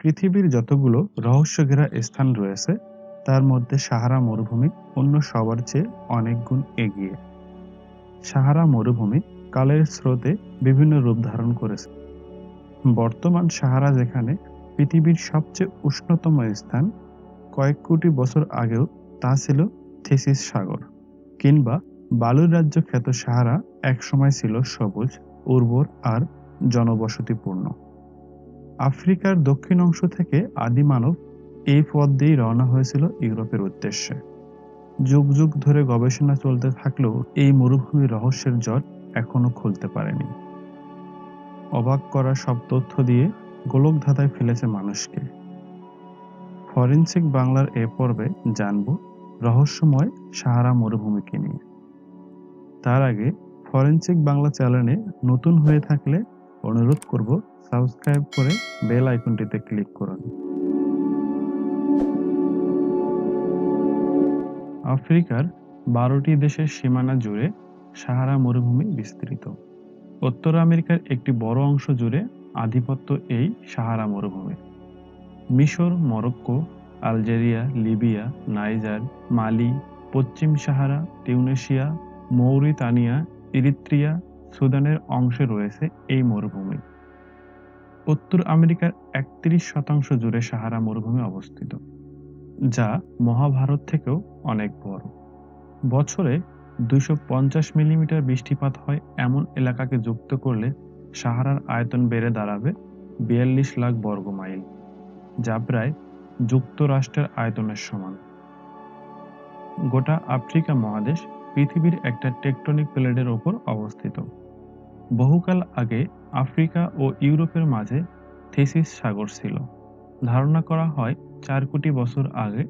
পৃথিবীর যতগুলো রহস্যঘেরা স্থান রয়েছে, তার মধ্যে সাহারা মরুভূমি অন্য সবার চেয়ে অনেক গুণ এগিয়ে। সাহারা মরুভূমি কালের স্রোতে বিভিন্ন রূপ ধারণ করেছে। বর্তমান সাহারা যেখানে পৃথিবীর সবচেয়ে উষ্ণতম স্থান, কয়েক কোটি বছর আগেও তা ছিল থেসিস সাগর, কিংবা বালুর রাজ্য খ্যাত সাহারা একসময় ছিল সবুজ, উর্বর আর জনবসতিপূর্ণ। আফ্রিকার দক্ষিণ অংশ থেকে আদি মানব এই পথ দিয়েই রওনা হয়েছিল ইউরোপের উদ্দেশ্যে। যুগ যুগ ধরে গবেষণা চলতে থাকলেও এই মরুভূমির রহস্যের জট এখনও খুলতে পারেনি। অবাক করা সব তথ্য দিয়ে গোলক ধাঁধায় ফেলেছে মানুষকে। ফরেনসিক বাংলার এ পর্বে জানব রহস্যময় সাহারা মরুভূমিকে নিয়ে। তার আগে ফরেনসিক বাংলা চ্যানেলে নতুন হয়ে থাকলে অনুরোধ করব সাবস্ক্রাইব করে বেল আইকনটিতে ক্লিক করুন। আফ্রিকার বারোটি দেশের সীমানা জুড়ে সাহারা মরুভূমি বিস্তৃত। উত্তর আমেরিকার একটি বড় অংশ জুড়ে আধিপত্য এই সাহারা মরুভূমির মিশর, Morocco, Algeria, Libya, Niger, Mali, পশ্চিম সাহারা টিউনেশিয়া মৌরিতানিয়া, ইরিত্রিয়া সুদানের অংশে রয়েছে এই মরুভূমি। উত্তর আমেরিকার একত্রিশ শতাংশ জুড়ে সাহারা মরুভূমি অবস্থিত, যা মহাভারত থেকেও অনেক বড়। বছরে দুইশো পঞ্চাশ মিলিমিটার বৃষ্টিপাত হয় এমন এলাকাকে যুক্ত করলে সাহারার আয়তন বেড়ে দাঁড়াবে বিয়াল্লিশ লাখ বর্গ মাইল, যা প্রায় যুক্তরাষ্ট্রের আয়তনের সমান। গোটা আফ্রিকা মহাদেশ পৃথিবীর একটা টেকটনিক প্লেটের ওপর অবস্থিত। বহুকাল আগে আফ্রিকা ও ইউরোপের মাঝে থেসিস সাগর ছিল। ধারণা করা হয় চার কোটি বছর আগে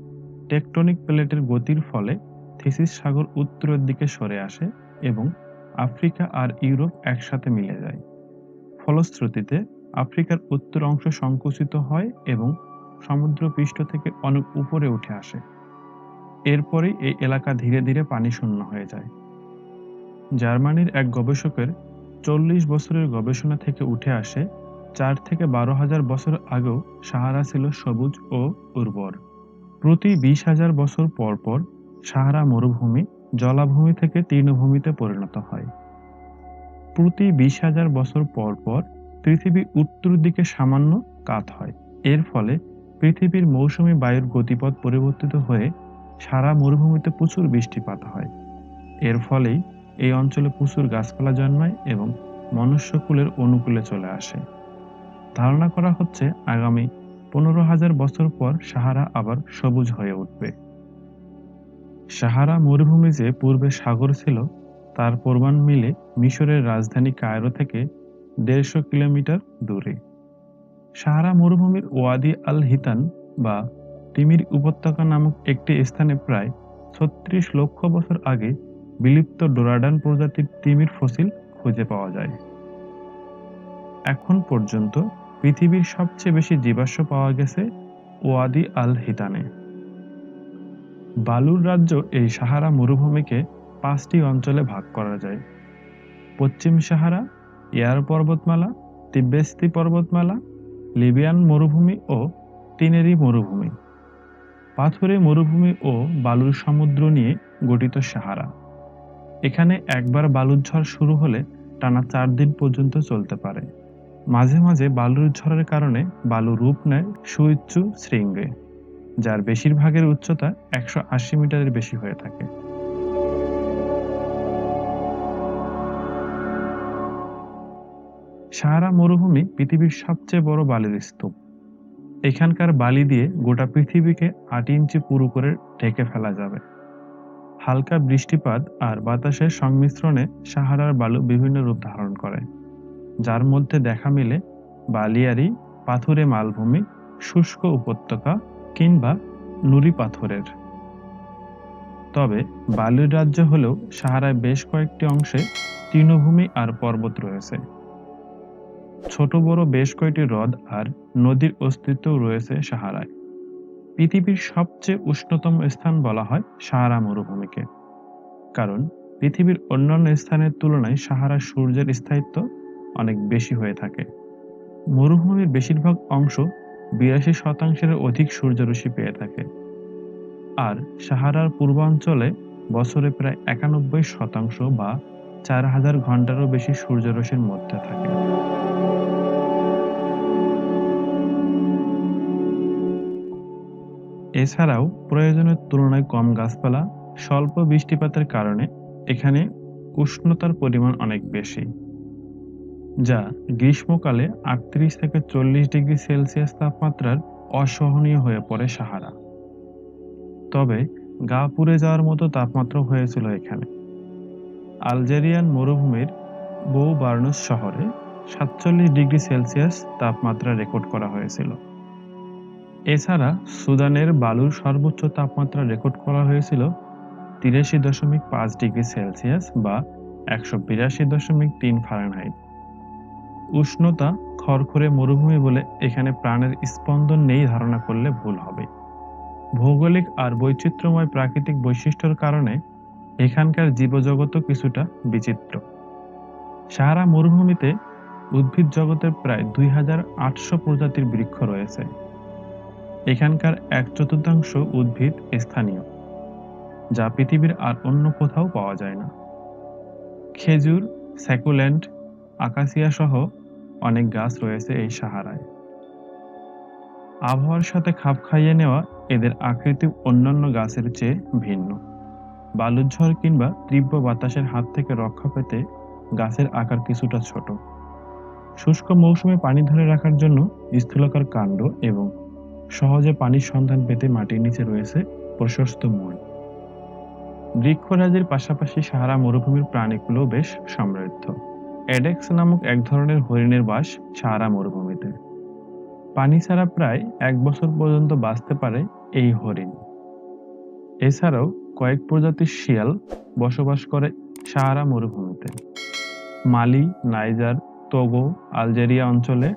টেকটনিক প্লেটের গতির ফলে থেসিস সাগর উত্তরের দিকে সরে আসে এবং আফ্রিকা আর ইউরোপ একসাথে মিলে যায়। ফলশ্রুতিতে আফ্রিকার উত্তর অংশ সংকুচিত হয় এবং সমুদ্র পৃষ্ঠ থেকে অনেক উপরে উঠে আসে। এরপরেই এই এলাকা ধীরে ধীরে পানি শূন্য হয়ে যায়। জার্মানির এক গবেষকের চল্লিশ বছরের গবেষণা থেকে উঠে আসে, চার থেকে বারো হাজার বছর আগেও সাহারা ছিল সবুজ ও উর্বর। প্রতি বিশ হাজার বছর পর পর সাহারা মরুভূমি জলাভূমি থেকে তৃণভূমিতে পরিণত হয়। প্রতি বিশ হাজার বছর পর পর পৃথিবী উত্তর দিকে সামান্য কাত হয়। এর ফলে পৃথিবীর মৌসুমি বায়ুর গতিপথ পরিবর্তিত হয়ে সারা মরুভূমিতে প্রচুর বৃষ্টিপাত হয়। এর ফলেই এই অঞ্চলে প্রচুর গাছপালা জন্মায় এবং মনুষ্যকুলের অনুকূলে চলে আসে। ধারণা করা হচ্ছে আগামী পনেরো হাজার বছর পর সাহারা আবার সবুজ হয়ে উঠবে। সাহারা মরুভূমি যে পূর্বে সাগর ছিল, তার প্রমাণ মিলে মিশরের রাজধানী কায়রো থেকে দেড়শো কিলোমিটার দূরে। সাহারা মরুভূমির ওয়াদি আল হিতান বা তিমির উপত্যকা নামক একটি স্থানে প্রায় ছত্রিশ লক্ষ বছর আগে বিলুপ্ত ডোরাডান প্রজাতির তিমির ফসিল খুঁজে পাওয়া যায়। এখন পর্যন্ত পৃথিবীর সবচেয়ে বেশি জীবাশ্ম পাওয়া গেছে ওয়াদি আল হিতানে বালুর রাজ্য এই সাহারা মরুভূমিকে পাঁচটি অঞ্চলে ভাগ করা যায়। পশ্চিম সাহারা, ইয়ার পর্বতমালা তিব্বেস্তি পর্বতমালা, লিবিয়ান মরুভূমি ও তিনেরি মরুভূমি। পাথুরে মরুভূমি ও বালুর সমুদ্র নিয়ে গঠিত সাহারা। এখানে একবার বালুর ঝড় শুরু হলে টানা চার দিন পর্যন্ত চলতে পারে। মাঝে মাঝে বালুর ঝড়ের কারণে বালু রূপ নেয় সুউচ্চু শৃঙ্গে, যার বেশিরভাগের উচ্চতা একশো আশি মিটারের বেশি হয়ে থাকে। সাহারা মরুভূমি পৃথিবীর সবচেয়ে বড় বালির স্তূপ। এখানকার বালি দিয়ে গোটা পৃথিবীকে আট ইঞ্চি পুরু করে ঢেকে ফেলা যাবে। হালকা বৃষ্টিপাত আর বাতাসের সংমিশ্রণে সাহারার বালু বিভিন্ন রূপ ধারণ করে, যার মধ্যে দেখা মিলে বালিয়ারি, পাথুরে মালভূমি, শুষ্ক উপত্যকা কিংবা নুড়ি পাথরের। তবে বালির রাজ্য হলেও সাহারায় বেশ কয়েকটি অংশে তৃণভূমি আর পর্বত রয়েছে। ছোট বড় বেশ কয়েকটি হ্রদ আর নদীর অস্তিত্ব রয়েছে সাহারায়। পৃথিবীর সবচেয়ে উষ্ণতম স্থান বলা হয় সাহারা মরুভূমিকে। কারণ পৃথিবীর অন্যান্য স্থানের তুলনায় সাহারা সূর্যের স্থায়িত্ব অনেক বেশি হয়ে থাকে। মরুভূমির বেশিরভাগ অংশ বিরাশি শতাংশের অধিক সূর্যরশ্মি পেয়ে থাকে। আর সাহারার পূর্বাঞ্চলে বছরে প্রায় একানব্বই শতাংশ বা চার হাজার ঘন্টারও বেশি সূর্যরশ্মির মধ্যে থাকে। এছাড়াও প্রয়োজনের তুলনায় কম গাছপালা, স্বল্প বৃষ্টিপাতের কারণে এখানে উষ্ণতার পরিমাণ অনেক বেশি, যা গ্রীষ্মকালে আটত্রিশ থেকে চল্লিশ ডিগ্রি সেলসিয়াস তাপমাত্রার অসহনীয় হয়ে পড়ে সাহারা। তবে গা পুড়ে যাওয়ার মতো তাপমাত্রা হয়েছিল এখানে। আলজেরিয়ান মরুভূমির বউ বার্নুস শহরে সাতচল্লিশ ডিগ্রি সেলসিয়াস তাপমাত্রা রেকর্ড করা হয়েছিল। এছাড়া সুদানের বালুর সর্বোচ্চ তাপমাত্রা রেকর্ড করা হয়েছিল তিরাশি দশমিক পাঁচ ডিগ্রি সেলসিয়াস বা একশো বিরাশি দশমিক তিন ফারেনহাইট। উষ্ণতা খড়খড়ে মরুভূমি বলে এখানে প্রাণের স্পন্দন নেই ধারণা করলে ভুল হবে। ভৌগোলিক আর বৈচিত্র্যময় প্রাকৃতিক বৈশিষ্ট্যের কারণে এখানকার জীবজগতও কিছুটা বিচিত্র। সাহারা মরুভূমিতে উদ্ভিদ জগতের প্রায় দুই হাজার আটশো প্রজাতির বৃক্ষ রয়েছে। এখানকার এক চতুর্থাংশ উদ্ভিদ স্থানীয়, যা পৃথিবীর আর অন্য কোথাও পাওয়া যায় না। খেজুর স্যাকুল্যান্ড আকাশিয়া সহ অনেক গাছ রয়েছে এই সাহারায়। আবহাওয়ার সাথে খাপ খাইয়ে নেওয়া এদের আকৃতি অন্যান্য গাছের চেয়ে ভিন্ন। বালুঝড় কিংবা তীব্র বাতাসের হাত থেকে রক্ষা পেতে গাছের আকার কিছুটা ছোট। শুষ্ক মৌসুমে পানি ধরে রাখার জন্য স্থূলকার কাণ্ড এবং সহজে পানির সন্ধান পেতে মাটির নিচে রয়েছে প্রশস্ত মন বৃক্ষরাজির পাশাপাশি সাহারা মরুভূমির প্রাণীগুলো বেশ সমৃদ্ধ। এডেক্স নামক এক ধরনের হরিণের বাস সাহারা মরুভূমিতে। পানি ছাড়া প্রায় এক বছর পর্যন্ত বাঁচতে পারে এই হরিণ। এছাড়াও কয়েক প্রজাতির শিয়াল বসবাস করে সাহারা মরুভূমিতে। মালি, নাইজার, তোগো, আলজেরিয়া অঞ্চলে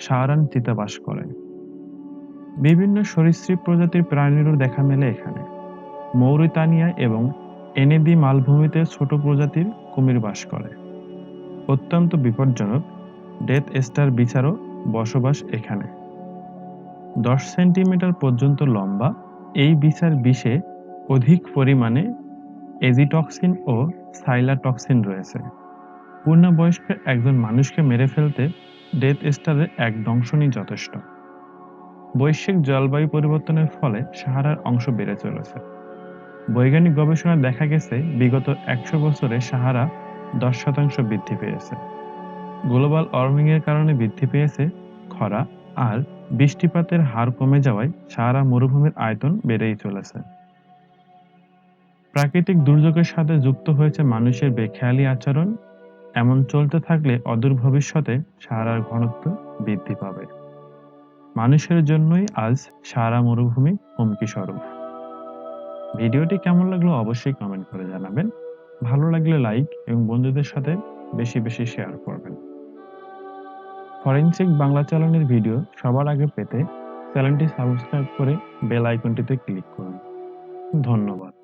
সাহারান চিতা বাস করে বিভিন্ন সরীসৃপ প্রজাতির প্রাণীরও দেখা মেলে এখানে। মৌরিতানিয়া এবং এনেদি মালভূমিতে ছোট প্রজাতির কুমির বাস করে। অত্যন্ত বিপজ্জনক ডেথ স্টার বিচারও বসবাস এখানে। দশ সেন্টিমিটার পর্যন্ত লম্বা এই বিচার বিষে অধিক পরিমাণে এজিটক্সিন ও সাইলাটক্সিন রয়েছে। পূর্ণবয়স্ক একজন মানুষকে মেরে ফেলতে ডেথ স্টারের এক দংশনই যথেষ্ট। বৈশ্বিক জলবায়ু পরিবর্তনের ফলে সাহারার অংশ বেড়ে চলেছে। বৈজ্ঞানিক গবেষণায় দেখা গেছে, বিগত একশো বছরে সাহারা দশ শতাংশ বৃদ্ধি পেয়েছে। গ্লোবাল ওয়ার্মিং এর কারণে বৃদ্ধি পেয়েছে খরা আর বৃষ্টিপাতের হার কমে যাওয়ায় সাহারা মরুভূমির আয়তন বেড়েই চলেছে। প্রাকৃতিক দুর্যোগের সাথে যুক্ত হয়েছে মানুষের বেখেয়ালি আচরণ। এমন চলতে থাকলে অদূর ভবিষ্যতে সাহারার ঘনত্ব বৃদ্ধি পাবে। মানুষের জন্যই আজ সারা মরুভূমি হুমকি স্বরূপ ভিডিওটি কেমন লাগল অবশ্যই কমেন্ট করে জানাবেন। ভালো লাগলে লাইক এবং বন্ধুদের সাথে বেশি বেশি শেয়ার করবেন। ফরেনসিক বাংলা চ্যানেলের ভিডিও সবার আগে পেতে চ্যানেলটি সাবস্ক্রাইব করে বেল আইকনটিতে ক্লিক করুন। ধন্যবাদ।